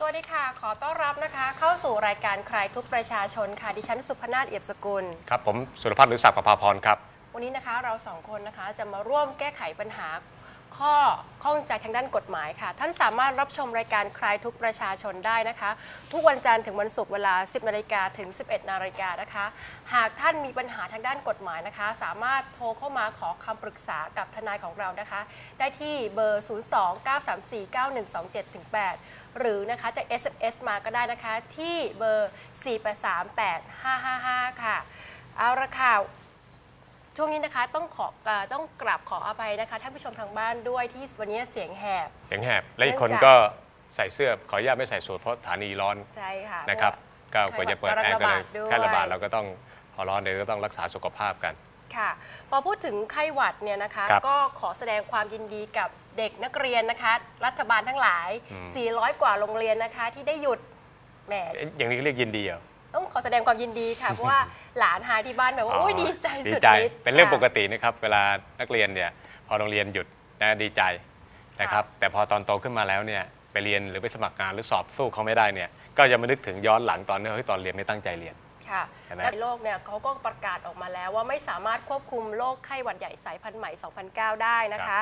สวัสดีค่ะ ขอต้อนรับนะคะ เข้าสู่รายการใครทุกประชาชนค่ะ ดิฉันสุพนาถเอียบสกุล ครับ ผมสุรพัฒน์หรือศักดิ์ประภาพรครับ วันนี้นะคะเราสองคนนะคะจะมาร่วมแก้ไขปัญหาข้อข้องใจทางด้านกฎหมายค่ะ ท่านสามารถรับชมรายการคลายทุกประชาชนได้นะคะ ทุกวันจันทร์ถึงวันศุกร์เวลา 10นาฬิกาถึง 11นาฬิกานะคะ หากท่านมีปัญหาทางด้านกฎหมายนะคะ สามารถโทรเข้ามาขอคำปรึกษากับทนายของเรานะคะ ได้ที่เบอร์ 029349127-8 หรือนะคะจะ SMS มาก็ได้นะคะ ที่เบอร์ 4838555 ค่ะ เอาละค่ะช่วงนี้นะคะต้องขอเอ่อต้องกราบขออภัยนะคะท่านผู้ชมทางบ้านด้วยที่วันนี้เสียงแหบ เสียงแหบ และอีกคนเนื่องจากก็ใส่เสื้อขออนุญาตไม่ใส่สูทเพราะสถานีร้อนใช่ค่ะ นะครับก็เพกว่าราะจะเปิดไข้แอหวัดร์ก็เลยระบาดด้วยแค่ระบาดเราก็ต้องพอร้อนเดี๋ยวก็ต้องรักษาสุขภาพกัน ค่ะพอพูดถึงไข้หวัดเนี่ยนะคะ ครับก็ขอแสดงความยินดีกับ เด็กนักเรียนนะคะ รัฐบาลทั้งหลาย 400 กว่าโรงเรียนนะคะ ที่ได้หยุดแหมเอ๊ะอย่างนี้เรียกยินดีเหรอต้องขอแสดงความยินดีค่ะ เพราะว่าหลานหายที่บ้านแบบว่าโอ้ยดีใจดีสุดใจฤทธิ์เป็นเรื่องค่ะปกตินะครับ เวลานักเรียนเนี่ยพอโรงเรียนหยุดนะดีใจนะครับ แต่พอตอนโตขึ้นมาแล้วเนี่ยไปเรียนหรือไปสมัครงานหรือสอบสู้เขาไม่ได้เนี่ย ก็จะมานึกถึงย้อนหลังตอนนี้เฮ้ยตอนเรียนไม่ตั้งใจเรียนค่ะเห็นไหมและโลกเนี่ยเขาก็ประกาศออกมาแล้วว่าไม่สามารถควบคุมโรคไข้หวัดใหญ่สายพันธุ์ใหม่ 2009 ได้นะคะ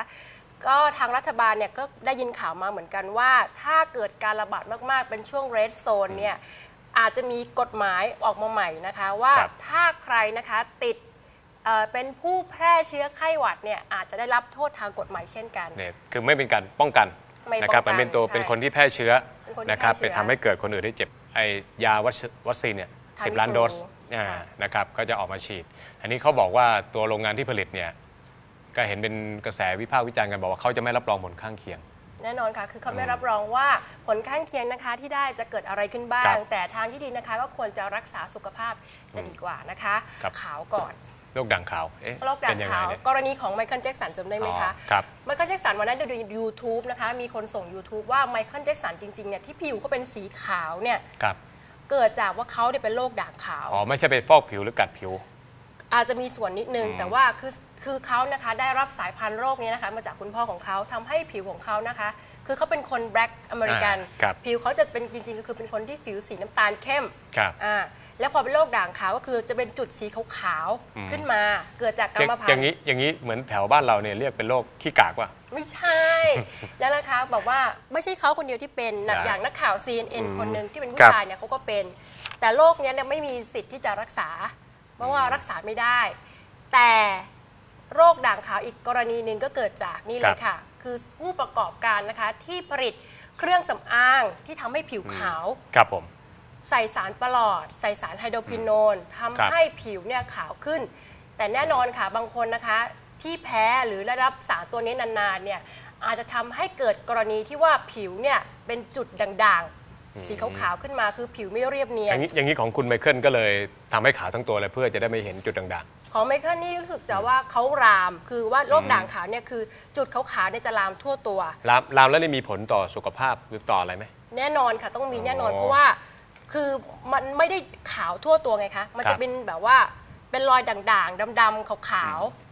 ก็ทางรัฐบาลเนี่ยก็ได้ยินข่าวมาเหมือนกันว่า ถ้าเกิดการระบาดมากๆ เป็นช่วงเรดโซนเนี่ยอาจจะมีกฎหมายออกมาใหม่นะคะ ว่าครับถ้าใครนะคะติดเอ่อเป็นผู้แพร่เชื้อไข้หวัดเนี่ยอาจจะได้รับโทษทางกฎหมายเช่นกัน เนี่ยคือไม่เป็นการป้องกันไม่ป้องกันนะครับมันเป็นตัวใช่เป็นคนที่แพร่เชื้อเป็นคนที่นะครับแพร่เชื้ไปอทำให้เกิดคนอื่นได้เจ็บไอยาวัควัคซีนเนี่ยทาสิมิบล้านฟลูโดสอ่าค่ะ นะครับก็จะออกมาฉีด อันนี้เขาบอกว่าตัวโรงงานที่ผลิตเนี่ย ก็เห็นเป็นกระแสวิพากษ์วิจารณ์กันบอกว่าเขาจะไม่รับรองผลข้างเคียง แน่นอนค่ะ คือเขาไม่รับรองว่าผลข้างเคียงนะคะที่ได้จะเกิดอะไรขึ้นบ้าครังบแต่ทางที่ดีนะคะ ก็ควรจะรักษาสุขภาพจะดีกว่านะคะ ครับ ขาวก่อนโรคด่างขาวเอ๊ะโรคด่าเป็งนยังไงขาว เนี่ย กรณีของไมเคิลแจ็ k สันจำได้ไหมคะ อ๋อครับ ไมเคิลแจ็ k สันวันนั้นดู YouTube นะคะ มีคนส่ง YouTube ว่าไมเคิลแจ็ k สันจริงๆเนี่ยที่ผิวเขาเป็นสีขาวเนี่ย ครับเกิดจากว่าเขาเนี่ยเป็นโรคด่างขาว อ๋อไม่ใช่ไปฟอกผิวหรือกัดผิว อาจจะมีส่วนนิดนึง แต่ว่าคือคือเขานะคะได้รับสายพันธุ์โรคนี้นะคะ มาจากคุณพ่อของเขาทำให้ผิวของเขานะคะ คือเขาเป็นคนแบล็กอเมริกันอ่าครับผิวเขาจะเป็นจริงๆก็คือเป็นคนที่ผิวสีน้ำตาลเข้มครับอ่าแล้วพอเป็นโรคด่างขาวก็คือจะเป็นจุดสีขาวๆขึ้นมา เกิดจากกรรมพันอย่างธุ์นี้อย่างนี้เหมือนแถวบ้านเราเนี่ยเรียกเป็นโรคขี้กากว่ะ ไม่ใช่ แล้วนะคะบอกว่าไม่ใช่เขาคนเดียวที่เป็นนะครับอย่างนักข่าว CNN คนหนึ่งที่เป็นผู้ครับชายเนี่ยเขาก็เป็น แต่โรคเนี้ยเนี่ยไม่มีสิทธิ์ที่จะรักษา เพราะว่ารักษาไม่ได้ แต่โรคด่างขาวอีกกรณีหนึ่งก็เกิดจากนี่เลยค่ะ คือผู้ประกอบการนะคะที่ผลิตเครื่องสำอางที่ทำให้ผิวขาว ครับผม ใส่สารประหลอด ใส่สารไฮโดรควินโนนทำครับให้ผิวเนี่ยขาวขึ้น แต่แน่นอนค่ะบางคนนะคะ ที่แพ้หรือได้รับสารตัวนี้นานๆเนี่ยอาจจะทำให้เกิดกรณีที่ว่าผิวเนี่ยเป็นจุดด่างๆ สีขาวๆขึ้นมาคือผิวไม่เรียบเนีอยนย่างนี้อย่างนี้ของคุณไมเคิลก็เลยทำให้ขาวทั้งตัวเลยเพื่อจะได้ไม่เห็นจุดด่างของไมเคิลนี่รู้สึกจะว่าเขาราม คือว่าโรคด่างขาวเนี่ยคือจุดขาวๆเนี่ยจะลามทั่วตัว ๆลามลามแล้วนี่มีผลต่อสุขภาพหรือต่ออะไรไหม แน่นอนค่ะต้องมีแน่นอนอ๋อเพราะว่า คือมันไม่ได้ขาวทั่วตัวไงคะ มันครัจะบเป็นแบบว่าเป็นรอยด่างๆดำๆขาวๆ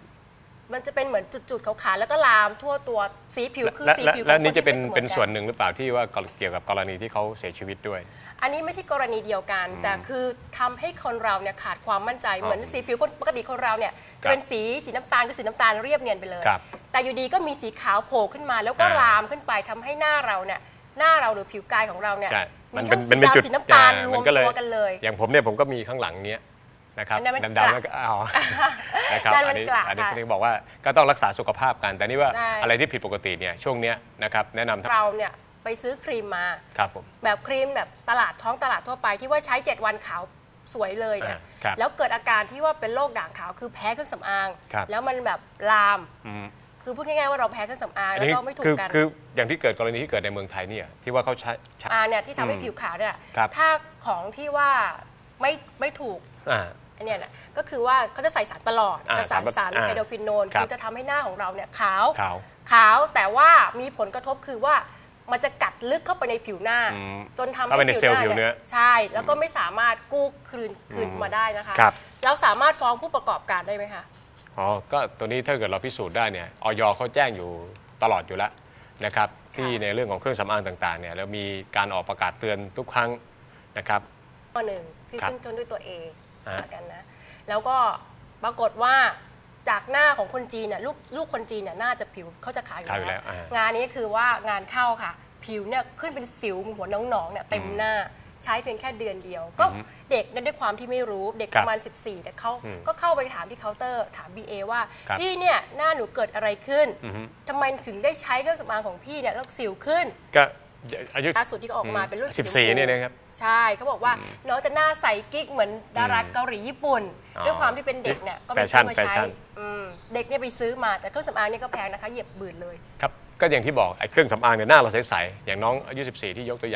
มันจะเป็นเหมือนจุดๆขาวๆแล้วก็ลามทั่วตัวสีผิวคือและสีและผิวของและคนี่นจะที่เป็นไม่เสมอเป็นกัส่วนหนึ่งหรือเปล่าที่ว่าเกี่ยวกับกรณีที่เขาเสียชีวิตด้วย อันนี้ไม่ใช่กรณีเดียวกัน แต่คือทำให้คนเราเนี่ยขาดความมั่นใจเหมือนสีผิวคนปกติคนเราเนี่ยจะเป็นสีสีน้ำตาลคือสีน้ำตาลเรียบเนียนไปเลย ครับแต่อยู่ดีก็มีสีขาวโผล่ขึ้นมา แล้วก็อ่าลามขึ้นไปทำให้หน้าเราเนี่ยหน้าเราหรือผิวกายของเราเนี่ยใช่มีมันทั้เป็นงเป็นสีเป็นจุดดำสีน้ำตาลอ่รวมก็ตัวกันเลย อย่างผมเนี่ยผมก็มีข้างหลังเนี้ย นะครับอันนั้นมันดำๆกระแล้วก็อ๋อนะครับนั่นมัอันนนี้กระอันนี้ค่ะเขาถึงบอกว่าก็ต้องรักษาสุขภาพกัน แต่นี่ว่าใช่ อะไรที่ผิดปกติเนี่ยช่วงเนี้ยนะครับแนะนำเราเนี่ยไปซื้อครีมมา ครับผม แบบครีมแบบตลาดท้องตลาดทั่วไปที่ว่าใช้ 7 วันขาวสวยเลยเนี่ยอ่าครับแล้วเกิดอาการที่ว่าเป็นโรคด่างขาวคือแพ้เครื่องสำอาง ครับ แล้วมันแบบลาม อืม คือพูดง่ายๆว่าเราแพ้เครื่องสำอางอันแล้วนี้ก็ไม่ถูคืกอกันคืออย่างที่เกิดกรณีที่เกิดในเมืองไทยเนี่ยที่ว่าเขาใช้ใช้อ่าเนี่ยที่ทำให้อืมผิวขาวเนี่ยครับ ถ้าของที่ว่าไม่ไม่ถูก อ่า อันเนี้ยนะก็คือว่าเขาจะใส่สารประหลอดอ่าจะสารสารสารอ่าไฮโดรควินโนนครับคือจะทำให้หน้าของเราเนี่ยขาวขาว ขาวแต่ว่ามีผลกระทบคือว่ามันจะกัดลึกเข้าไปในผิวหน้า อืมจนทำเข้าไปในเซลล์ผิวเนื้อใช่ แล้วก็ไม่สามารถกู้คืนคืนมาได้นะคะครับ เราสามารถฟ้องผู้ประกอบการได้ไหมคะ อ๋อ ก็ตัวนี้ถ้าเกิดเราพิสูจน์ได้เนี่ยออยเขาแจ้งอยู่ตลอดอยู่แล้วนะครับ ที่ในเรื่องของเครื่องสำอางต่างๆเนี่ยแล้วมีการออกประกาศเตือนทุกครั้งนะครับ ข้อหนึ่งคือครับ ขึ้นต้นด้วยตัว A ฮะกันนะ แล้วก็ปรากฏว่าจากหน้าของคนจีนเนี่ยลูกลูกคนจีนเนี่ยน่าจะผิวเขาจะขาวอยู่ขาวอยู่แล้แล้ววอ่างานนี้คือว่างานเข้าค่ะ ผิวเนี่ยขึ้นเป็นสิวหัวน้องๆเนี่ยเต็มหน้าใช้เพียงแค่เดือนเดียว ก็เด็กเนี่ยด้วยความที่ไม่รู้เด็กครัปบระมาณ 14 แต่เขาอืมก็เข้าไปถามที่เคาน์เตอร์ถาม BA ว่า ครับพี่เนี่ยหน้าหนูเกิดอะไรขึ้นอือฮึ ทำไมถึงได้ใช้เครื่องสำอางของพี่เนี่ยแล้วสิวขึ้น ก็ อายุ ล่าสุดที่เขาออกมาเป็นรุ่นสิบสี่ชมพูเนี่ยนะครับใช่เขาบอกว่าน้องจะหน้าใสกิ๊กเหมือนดาราอืมเกาหลีญี่ปุ่น อ๋อด้วยความที่เป็นเด็กเนี่ยก็ไปแฟชั่ซื้นอมาแฟชั่ใช้น อืมเด็กเนี่ยไปซื้อมาแต่เครื่องสำอางเนี่ยก็แพงนะคะเหยียบบืนเลย ครับ ก็อย่างที่บอกไอ้เครื่องสำอางเนี่ยหน้าเราใสๆอย่างน้องอายุ 14 ที่ยกตัวอย่าง